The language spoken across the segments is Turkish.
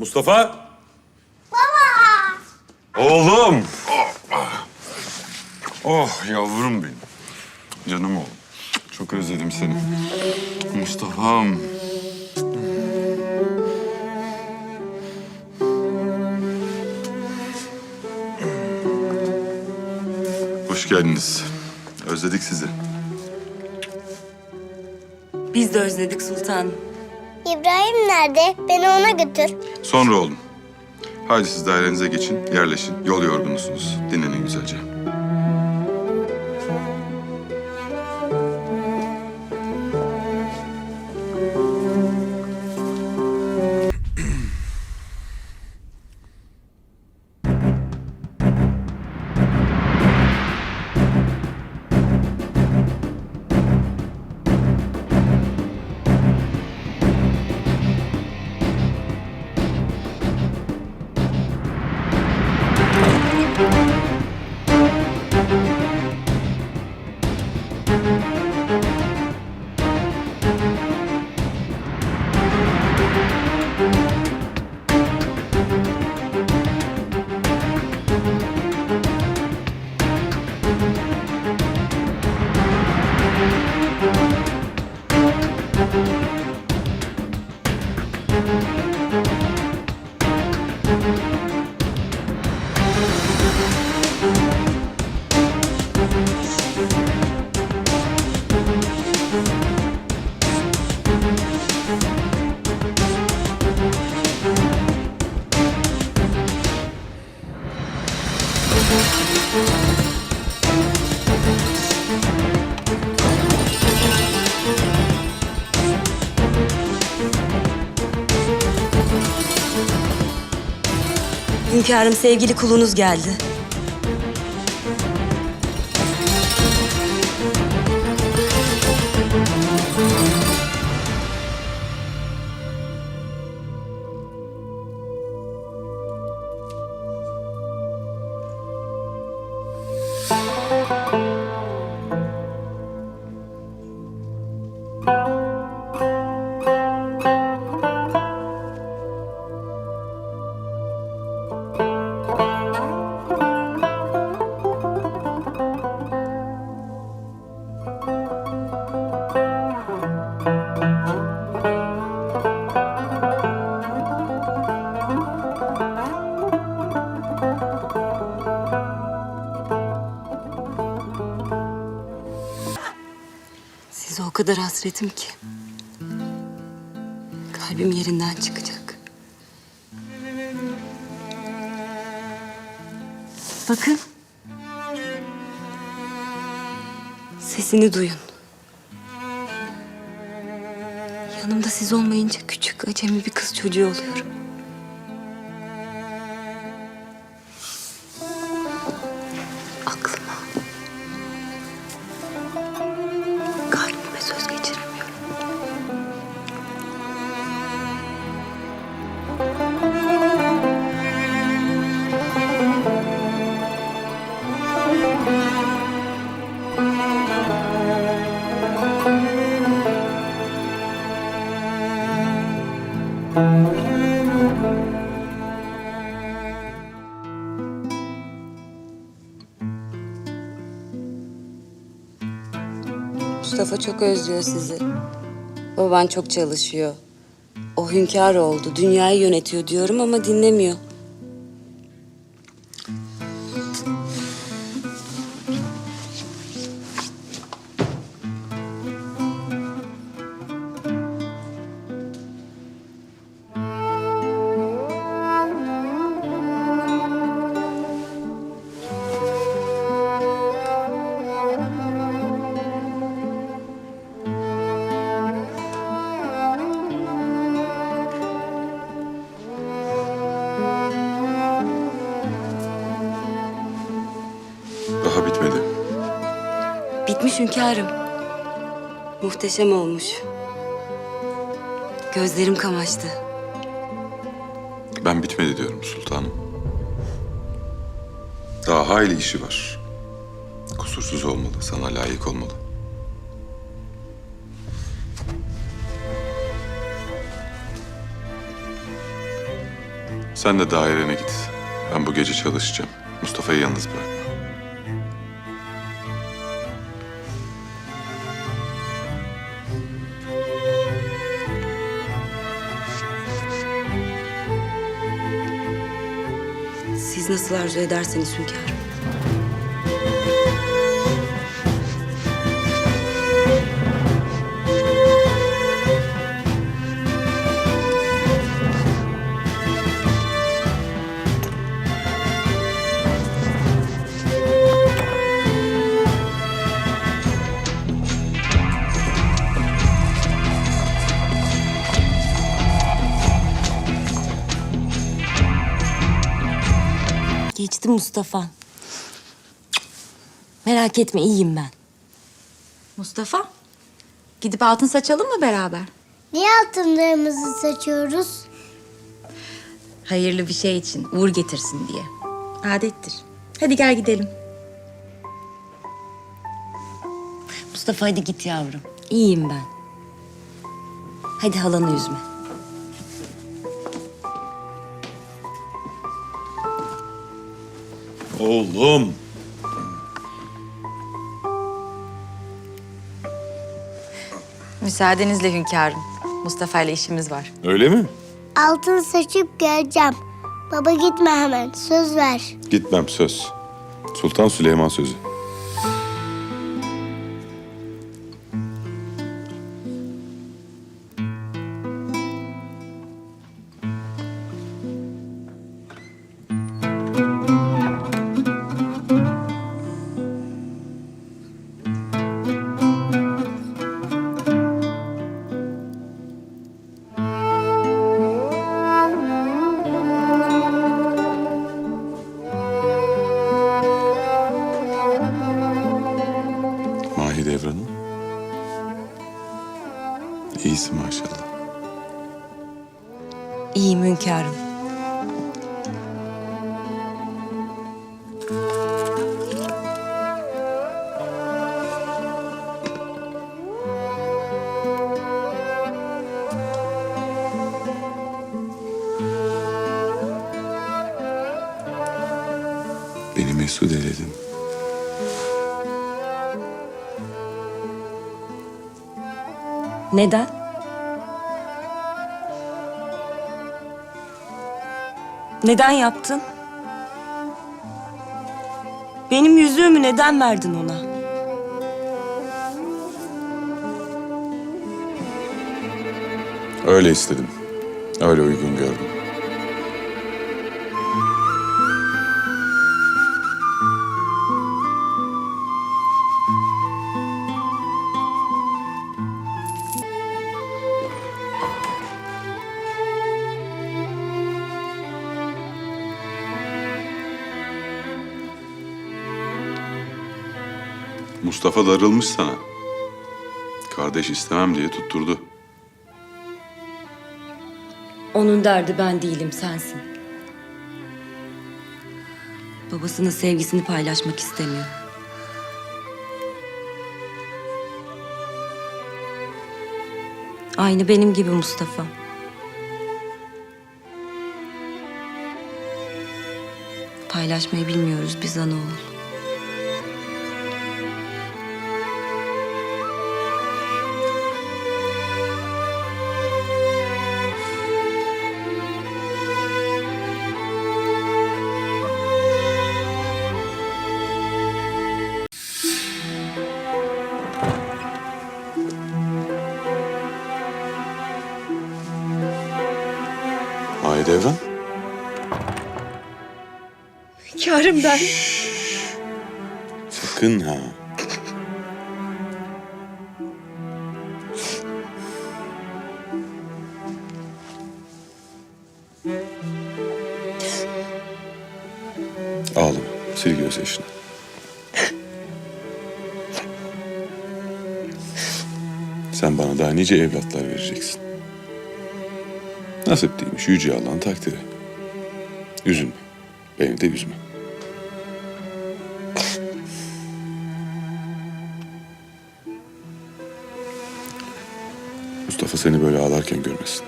Mustafa? Baba! Oğlum! Oh yavrum benim. Canım oğlum. Çok özledim seni. Mustafa'm. Hoş geldiniz. Özledik sizi. Biz de özledik sultanım. İbrahim nerede? Beni ona götür. Sonra oğlum. Hadi siz dairenize geçin, yerleşin. Yol yorgunusunuz. Dinlenin güzelce. Hünkârım sevgili kulunuz geldi. Kadar hasretim ki. Kalbim yerinden çıkacak. Bakın. Sesini duyun. Yanımda siz olmayınca küçük acemi bir kız çocuğu oluyorum. Mustafa çok özlüyor sizi. Baban çok çalışıyor. O hünkâr oldu, dünyayı yönetiyor diyorum ama dinlemiyor. Hünkârım. Muhteşem olmuş. Gözlerim kamaştı. Ben bitmedi diyorum sultanım. Daha hayli işi var. Kusursuz olmalı, sana layık olmalı. Sen de dairene git. Ben bu gece çalışacağım. Mustafa'yı yalnız bırakma. Nasıl arzu ederseniz hünkârım. Mustafa. Merak etme iyiyim ben. Mustafa, gidip altın saçalım mı beraber? Niye altınlarımızı saçıyoruz? Hayırlı bir şey için, uğur getirsin diye. Adettir. Hadi gel gidelim. Mustafa hadi git yavrum. İyiyim ben. Hadi halanı üzme. Oğlum. Müsaadenizle hünkârım. Mustafa ile işimiz var. Öyle mi? Altın saçıp geleceğim. Baba gitme hemen. Söz ver. Gitmem söz. Sultan Süleyman sözü. İyisin maşallah. İyiyim hünkârım. Neden yaptın? Benim yüzüğümü neden verdin ona? Öyle istedim. Öyle uygun gördüm. Mustafa darılmış sana. Kardeş istemem diye tutturdu. Onun derdi ben değilim sensin. Babasının sevgisini paylaşmak istemiyor. Aynı benim gibi Mustafa. Paylaşmayı bilmiyoruz biz ana. Mahidevran. Hünkârım ben. Sakın ha. Ağlama. Sil gözyaşını. Sen bana daha nice evlatlar vereceksin. Nasip değilmiş yüce Allah'ın takdiri. Üzülme. Beni de üzme. Mustafa seni böyle ağlarken görmesin.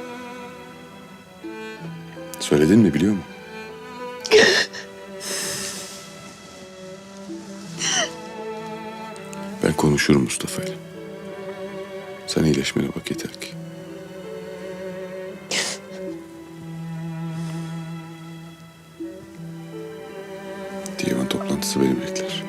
Söyledin mi biliyor mu? Ben konuşurum Mustafa ile. Sen iyileşmene bak yeter ki. Toplantısı beni bekler.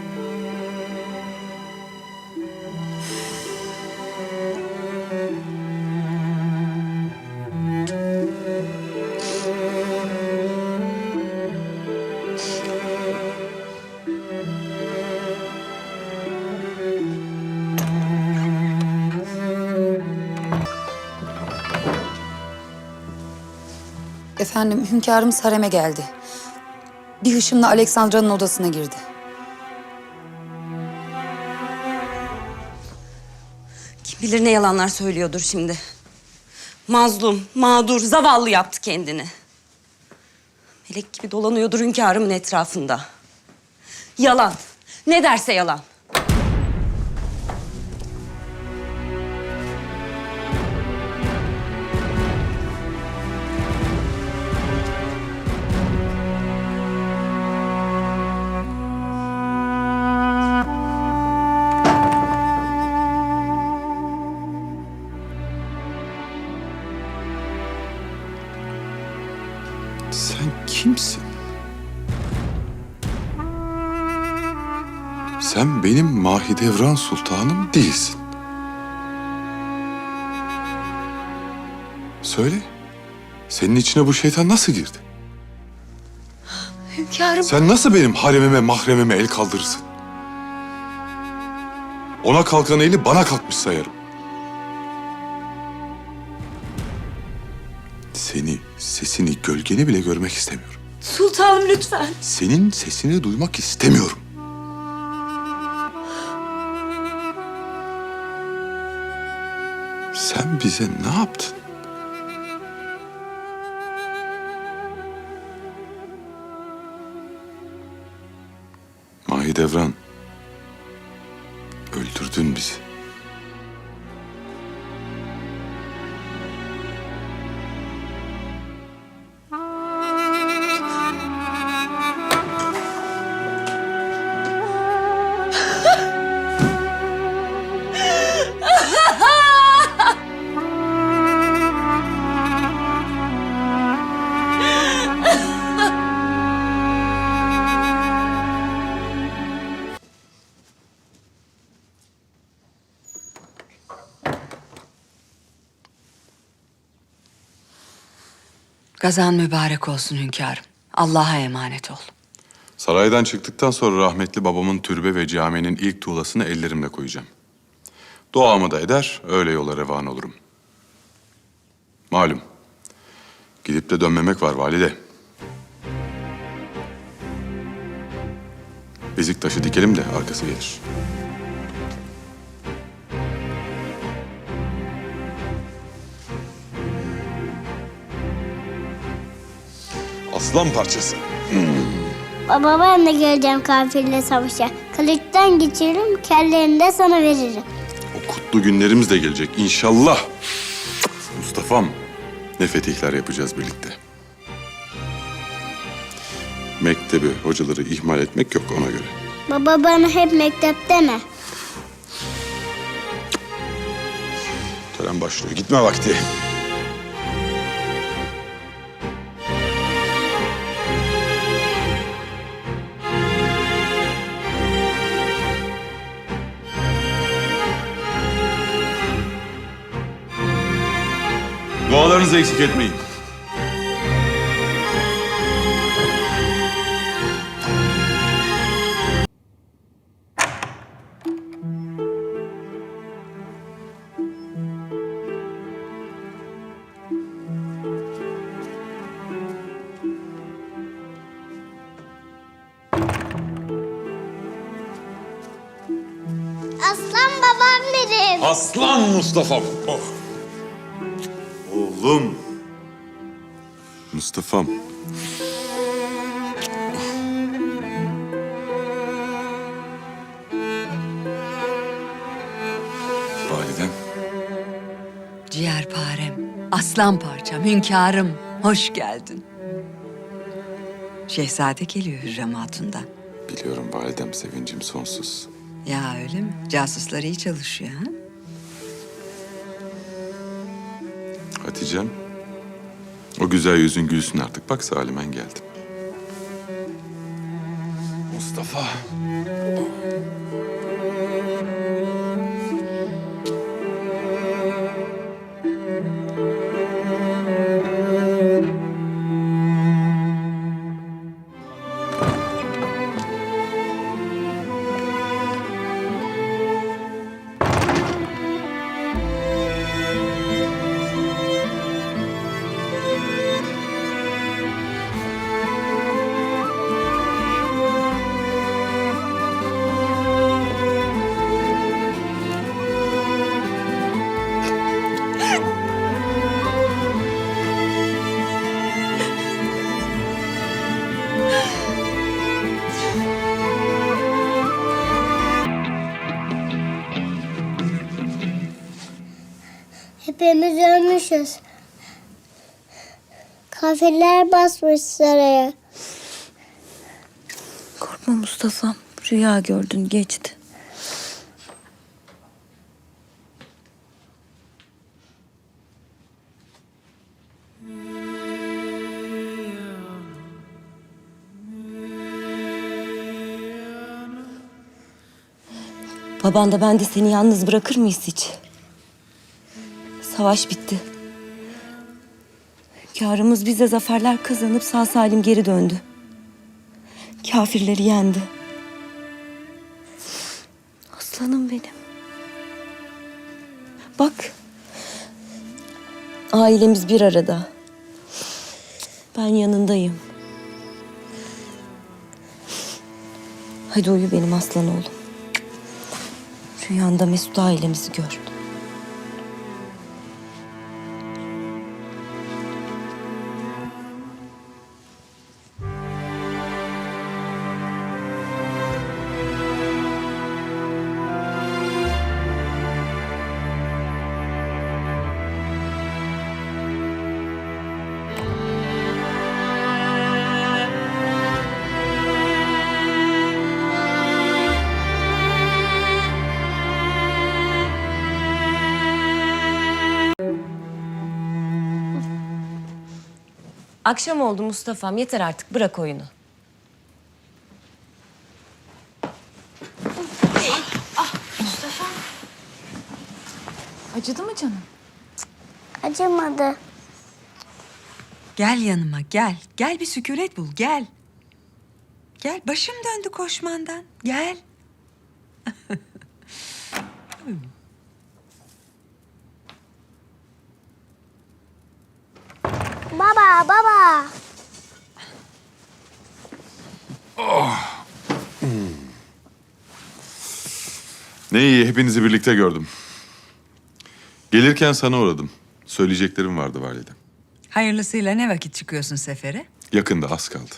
Efendim hünkârımız hareme geldi. Bir hışımla Aleksandra'nın odasına girdi. Kim bilir ne yalanlar söylüyordur şimdi. Mazlum, mağdur, zavallı yaptı kendini. Melek gibi dolanıyordur hünkârımın etrafında. Yalan. Ne derse yalan. Mahidevran Sultanım değilsin. Söyle. Senin içine bu şeytan nasıl girdi? Hünkârım. Sen nasıl benim haremime, mahremime el kaldırırsın? Ona kalkan eli bana kalkmış sayarım. Seni, sesini, gölgeni bile görmek istemiyorum. Sultanım lütfen. Senin sesini duymak istemiyorum. Sen bize ne yaptın? Mahidevran. Öldürdün bizi. Gazan mübarek olsun hünkârım. Allah'a emanet ol. Saraydan çıktıktan sonra rahmetli babamın türbe ve caminin ilk tuğlasını ellerimle koyacağım. Duamı da eder, öyle yola revan olurum. Malum, gidip de dönmemek var valide. Bizik taşı dikelim de arkası gelir. Aslan parçası. Baba ben de geleceğim kafirle savaşa. Kılıçtan geçiririm, kellerini de sana veririm. O kutlu günlerimiz de gelecek inşallah. Mustafa'm ne fetihler yapacağız birlikte. Mektebi, hocaları ihmal etmek yok ona göre. Baba bana hep mektep deme. Tören başlıyor. Gitme vakti. Dualarınızı eksik etmeyin. Aslan babam benim. Aslan Mustafa'm. Oh. Mustafa'm. Validem. Ciğerparem, aslan parçam, hünkârım. Hoş geldin. Şehzade geliyor Hürrem Hatun'dan. Biliyorum validem sevincim sonsuz. Ya öyle mi? Casusları iyi çalışıyor ha? Hatice'm, o güzel yüzün gülsün artık. Bak Salimen geldi. Mustafa. Hepimiz ölmüşüz. Kafirler basmış saraya. Korkma Mustafa'm. Rüya gördün geçti. Baban da ben de seni yalnız bırakır mıyız hiç? Savaş bitti. Hünkârımız bize zaferler kazanıp sağ salim geri döndü. Kafirleri yendi. Aslanım benim. Bak. Ailemiz bir arada. Ben yanındayım. Hadi uyu benim aslan oğlum. Rüyanda Mesut ailemizi gör. Akşam oldu Mustafa'm. Yeter artık. Bırak oyunu. Acıdı mı canım? Acımadı. Gel yanıma gel. Gel bir sükunet bul gel. Gel başım döndü koşmandan. Gel. Baba, baba. Ne iyi, hepinizi birlikte gördüm. Gelirken sana uğradım. Söyleyeceklerim vardı validem. Hayırlısıyla ne vakit çıkıyorsun sefere? Yakında az kaldı.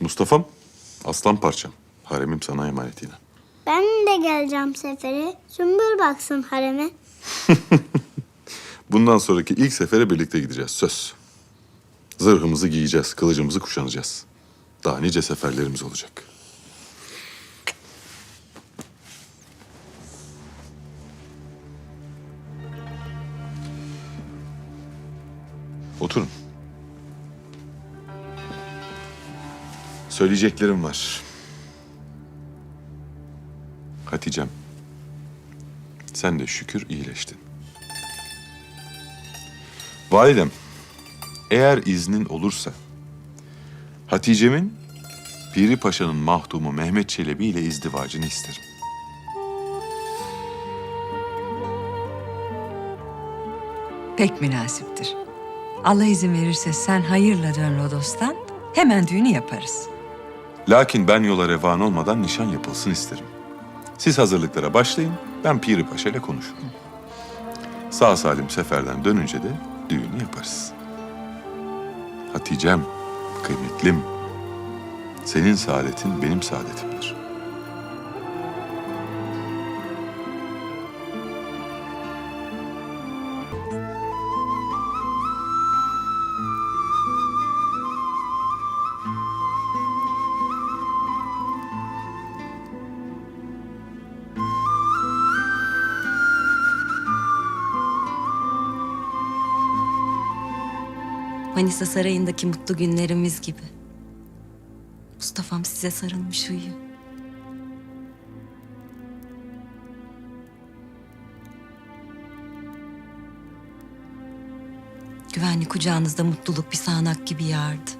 Mustafa'm, aslan parçam. Haremim sana emanet yine. Ben de geleceğim sefere. Sümbül baksın hareme. Bundan sonraki ilk sefere birlikte gideceğiz, söz. Zırhımızı giyeceğiz, kılıcımızı kuşanacağız. Daha nice seferlerimiz olacak. Oturun. Söyleyeceklerim var. Hatice'm, sen de şükür iyileştin. Validem, eğer iznin olursa Hatice'min Piri Paşa'nın mahdumu Mehmet Çelebi ile izdivacını isterim. Pek münasiptir. Allah izin verirse sen hayırla dön Rodos'tan. Hemen düğünü yaparız. Lakin ben yola revan olmadan nişan yapılsın isterim. Siz hazırlıklara başlayın, ben Piri Paşa ile konuşurum. Sağ salim seferden dönünce de düğünü yaparız. Hatice'm, kıymetlim, senin saadetin benim saadetimdir. Manisa Sarayı'ndaki mutlu günlerimiz gibi. Mustafa'm size sarılmış uyuyor. Güvenli kucağınızda mutluluk bir sağanak gibi yağardı.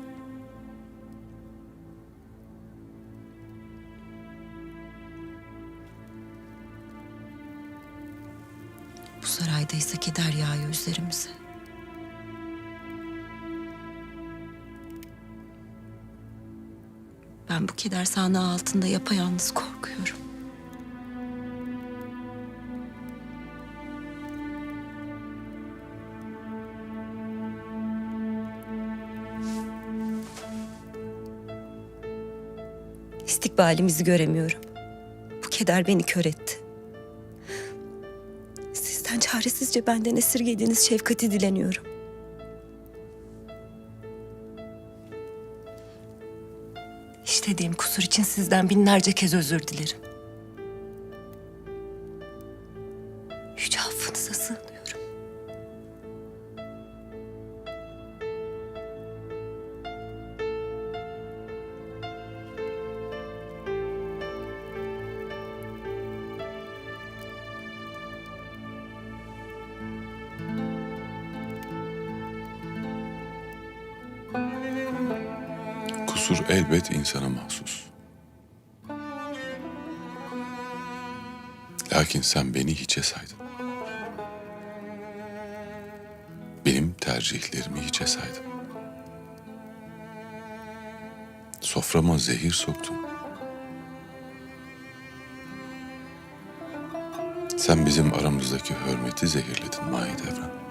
Bu sarayda ise keder yağıyor üzerimize. Ben bu keder sahnağı altında yapayalnız korkuyorum. İstikbalimizi göremiyorum. Bu keder beni kör etti. Sizden çaresizce benden esirgediğiniz şefkati dileniyorum. Kusur için sizden binlerce kez özür dilerim. Yüce affınıza sığınıyorum. Kusur elbet insana mahsus. Lakin sen beni hiçe saydın. Benim tercihlerimi hiçe saydın. Soframa zehir soktun. Sen bizim aramızdaki hürmeti zehirledin Mahidevran.